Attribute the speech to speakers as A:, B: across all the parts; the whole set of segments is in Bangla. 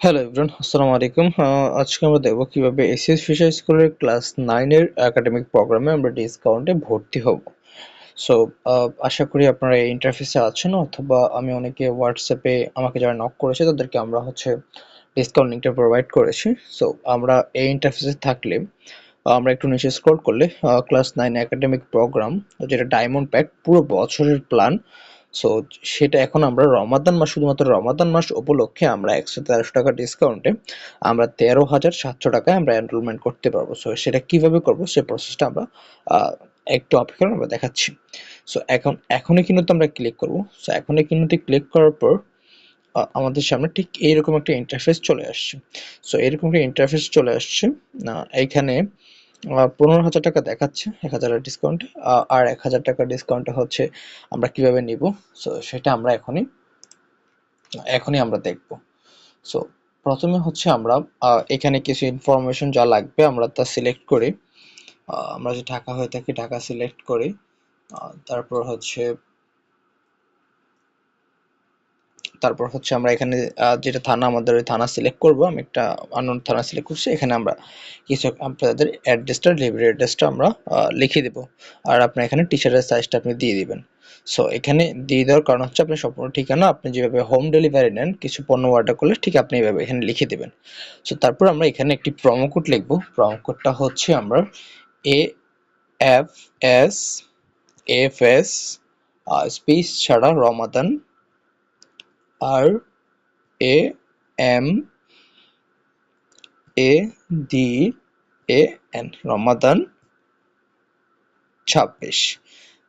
A: হ্যালো এভরিওয়ান আসসালামু আলাইকুম আজকে আমরা দেখব কীভাবে এসএস ফিশার স্কুলের ক্লাস নাইনের একাডেমিক প্রোগ্রামে আমরা ডিসকাউন্টে ভর্তি হব। সো আশা করি আপনারা এই ইন্টারফেসে আছেন অথবা আমি অনেকে হোয়াটসঅ্যাপে আমাকে যারা নক করেছে তাদেরকে আমরা হচ্ছে ডিসকাউন্ট লিঙ্কটা প্রোভাইড করেছি। সো আমরা এই ইন্টারফেসে থাকলে আমরা একটু নিচে স্ক্রল করলে ক্লাস নাইন একাডেমিক প্রোগ্রাম যেটা ডায়মন্ড প্যাক পুরো বছরের প্ল্যান সো সেটা এখন আমরা রমাদান মাস শুধুমাত্র রমাদান মাস উপলক্ষে আমরা একশো তেরোশো টাকা ডিসকাউন্টে আমরা তেরো হাজার সাতশো টাকায় আমরা এনরোলমেন্ট করতে পারব। সো সেটা কীভাবে করব সে প্রসেসটা আমরা একটু অপেক্ষা আমরা দেখাচ্ছি। সো এখন এখনই কিন্তু আমরা ক্লিক করব। সো এখনই কিন্তু ক্লিক করার পর আমাদের সামনে ঠিক এইরকম একটা ইন্টারফেস চলে আসছে। সো এরকম একটা ইন্টারফেস চলে আসছে আহ, এইখানে পনেরো হাজার টাকা দেখাচ্ছে, এক হাজারের ডিসকাউন্ট আর এক হাজার টাকার ডিসকাউন্টটা হচ্ছে আমরা কীভাবে নিব? সো সেটা আমরা এখনই এখনই আমরা দেখব। সো প্রথমে হচ্ছে আমরা এখানে কিছু ইনফরমেশন যা লাগবে আমরা তা সিলেক্ট করি। আমরা যে ঢাকা হয়ে থাকি ঢাকা সিলেক্ট করি। তারপর হচ্ছে তারপর হচ্ছে আমরা এখানে যেটা থানা, আমাদের ওই থানা সিলেক্ট করব, আমি একটা আননোন থানা সিলেক্ট করছি, এখানে আমরা কিছু আপনাদের অ্যাড্রেসটা ডেলিভারি অ্যাড্রেসটা আমরা লিখে দেব। আর আপনার এখানে টি শার্টের সাইজটা আপনি দিয়ে দিবেন। সো এখানে দিয়ে দেওয়ার কারণ হচ্ছে আপনার সম্পূর্ণ ঠিকানা, আপনি যেভাবে হোম ডেলিভারি নেন, কিছু পণ্য অর্ডার করলে ঠিক আপনি এইভাবে এখানে লিখে দেবেন। সো তারপর আমরা এখানে একটি প্রোমো কোড লিখব। প্রোমো কোডটা হচ্ছে আমরা A F S F S space ছাড়া রমাদান আর A M A D A N Ramadan ছাব্বিশ।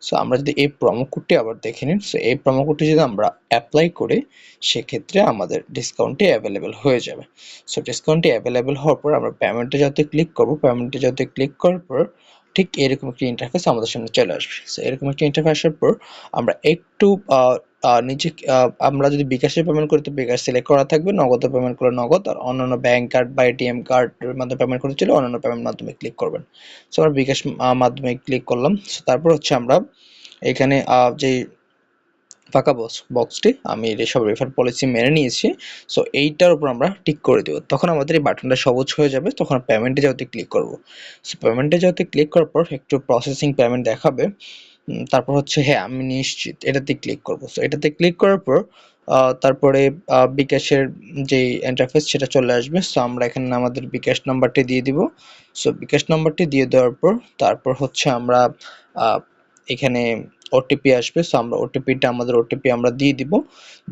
A: সো আমরা যদি এই প্রোমো কোডটি আবার দেখে নিন সো এই প্রোমো কোডটি যদি আমরা অ্যাপ্লাই করি, সেক্ষেত্রে আমাদের ডিসকাউন্টটি অ্যাভেলেবেল হয়ে যাবে। সো ডিসকাউন্টটি অ্যাভেলেবেল হওয়ার পর আমরা পেমেন্টে যাতে ক্লিক করব পেমেন্টে যাতে ক্লিক করার পর ঠিক এরকম একটি ইন্টারফেস আমাদের সামনে চলে আসবে। সো এরকম একটি ইন্টারফেস আসার পর আমরা একটু নিচে আমরা যদি বিকাশে পেমেন্ট করি, তো বিকাশ সিলেক্ট করা থাকবে। নগদে পেমেন্ট করলে নগদ আর অন্যান্য ব্যাংক কার্ড বা এটিএম কার্ডের মাধ্যমে পেমেন্ট করতে চাইলে অন্যান্য পেমেন্ট মাধ্যমে ক্লিক করবেন। সো আমরা বিকাশ মাধ্যমে ক্লিক করলাম। সো তারপর হচ্ছে আমরা এখানে যে ফাঁকা বক্স বক্সটি আমি সব রেফার পলিসি মেনে নিয়েছি। সো এইটার উপর আমরা টিক করে দেবো। তখন আমাদের এই বাটনটা সবুজ হয়ে যাবে। তখন পেমেন্টে যাতে ক্লিক করব। সো পেমেন্টে যাতে ক্লিক করার পর একটু প্রসেসিং পেমেন্ট দেখাবে। তারপর হচ্ছে হ্যাঁ আমি নিশ্চিত, এটাতে ক্লিক করব। সো এটাতে ক্লিক করার পর তারপরে বিকাশের যে ইন্টারফেস সেটা চলে আসবে। সো আমরা এখানে আমাদের বিকাশ নাম্বারটি দিয়ে দিব। সো বিকাশ নাম্বারটি দিয়ে দেওয়ার পর, তারপর হচ্ছে আমরা এখানে ওটিপি আসবে। সো আমরা ওটিপিটা আমাদের ওটিপি আমরা দিয়ে দিব।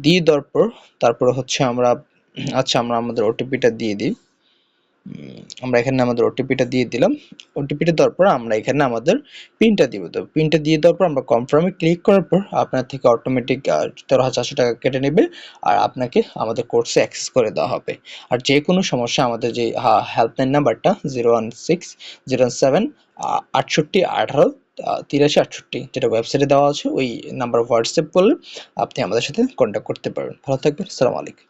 A: দিয়ে দেওয়ার পর, তারপর হচ্ছে আমরা আচ্ছা আমরা আমাদের ওটিপিটা দিয়ে দিই। আমরা এখানে আমাদের ওটিপিটা দিয়ে দিলাম। ওটিপিটা দেওয়ার পর আমরা এখানে আমাদের পিনটা দিব। তো পিনটা দিয়ে দেওয়ার পর আমরা কনফার্মে ক্লিক করার পর আপনার থেকে অটোমেটিক তেরো হাজার চারশো টাকা কেটে নেবে আর আপনাকে আমাদের কোর্সে অ্যাক্সেস করে দেওয়া হবে। আর যে কোনো সমস্যা আমাদের যে হেল্পলাইন নাম্বারটা zero one six zero seven আটষট্টি আঠারো তিরাশি আটষট্টি যেটা ওয়েবসাইটে দেওয়া আছে, ওই নাম্বার হোয়াটসঅ্যাপ করলে আপনি আমাদের সাথে কন্ট্যাক্ট করতে পারবেন। ভালো থাকবেন, আসসালামু আলাইকুম।